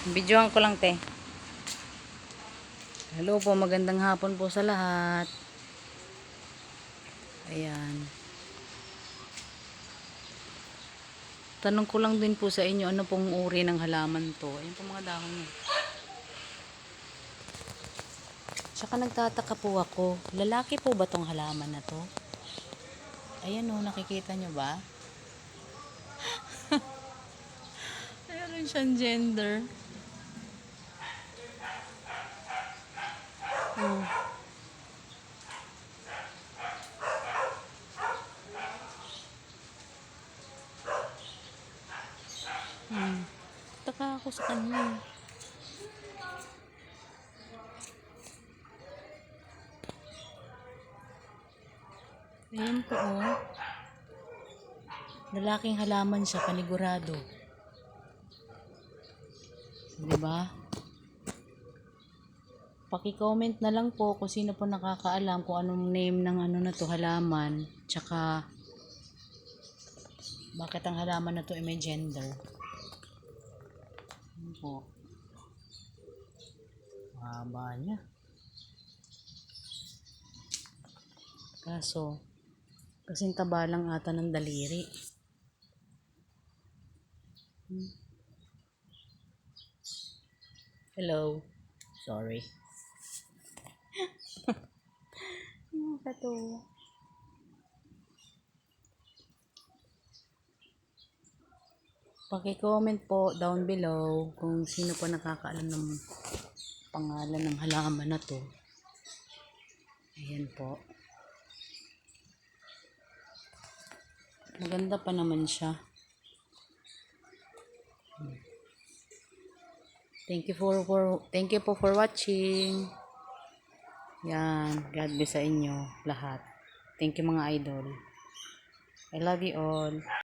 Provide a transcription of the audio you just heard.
Videoan ko lang, te. Hello po, magandang hapon po sa lahat. Ayan. Tanong ko lang din po sa inyo, ano pong uri ng halaman to? Ayan po mga dahon niya. Tsaka nagtataka po ako, lalaki po ba tong halaman na to? Ayan o, nakikita nyo ba? Meron siyang gender. Hmm. Taka ako sa kanya. Ayan po oh. Lalaking halaman siya, panigurado. Di ba? Paki-comment na lang po kung sino po nakakaalam kung anong name ng ano na to halaman. Tsaka bakit ang halaman na to ay may gender. Ano po? Haba niya. Kaso, kasing taba lang ata ng daliri. Hello. Sorry. Nakakatuwa. Paki-comment po down below kung sino po nakakaalam ng pangalan ng halaman na to. Ayan po. Maganda pa naman siya. Thank you for, for thank you po for watching. Yan, God bless sa inyo lahat. Thank you mga idol. I love you all.